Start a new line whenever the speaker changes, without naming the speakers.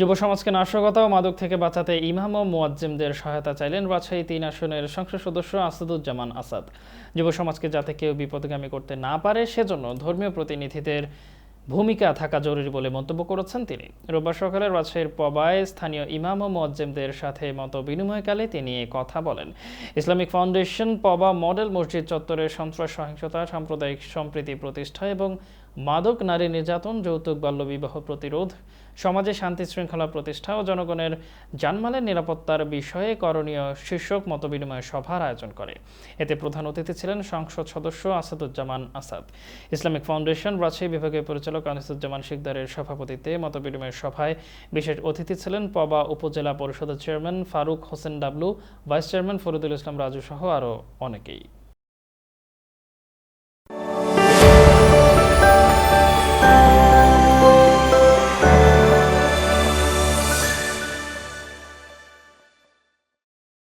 যুব সমাজকে নাশকতা ও মাদক থেকে বাঁচাতে ইমাম ও মুয়াজ্জিমদের সহায়তা চাইলেন রাজশাহী তিন আসনের সংসদ সদস্য আসাদুজ্জামান আসাদ। যুব সমাজকে যাতে কেউ বিপদগামী করতে না পারে, সেজন্য ধর্মীয় প্রতিনিধিদের ভূমিকা থাকা জরুরি বলে মন্তব্য করেছেন তিনি। রোববার সকালে রাজশাহীর পবায় স্থানীয় ইমাম ও মুয়াজ্জিমদের সাথে মত বিনিময়কালে তিনি কথা বলেন। ইসলামিক ফাউন্ডেশন পবা মডেল মসজিদ চত্বরে সন্ত্রাস, সহিংসতা, সাম্প্রদায়িক সম্প্রীতি প্রতিষ্ঠা এবং মাদক, নারী নির্যাতন, যৌতুক বাল্যবিবাহ প্রতিরোধ, সমাজে শান্তি শৃঙ্খলা প্রতিষ্ঠা ও জনগণের জানমালের নিরাপত্তার বিষয়ে করণীয় শীর্ষক মতবিনিময় সভার আয়োজন করে। এতে প্রধান অতিথি ছিলেন সংসদ সদস্য আসাদুজ্জামান আসাদ। ইসলামিক ফাউন্ডেশন রাজশাহী বিভাগের পরিচালক আনিসুজ্জামান শিকদারের সভাপতিত্বে মতবিনিময় সভায় বিশেষ অতিথি ছিলেন পবা উপজেলা পরিষদের chairman Faruk Hossain Dablu, vice chairman Faridul Islam Raju সহ আরও অনেকেই।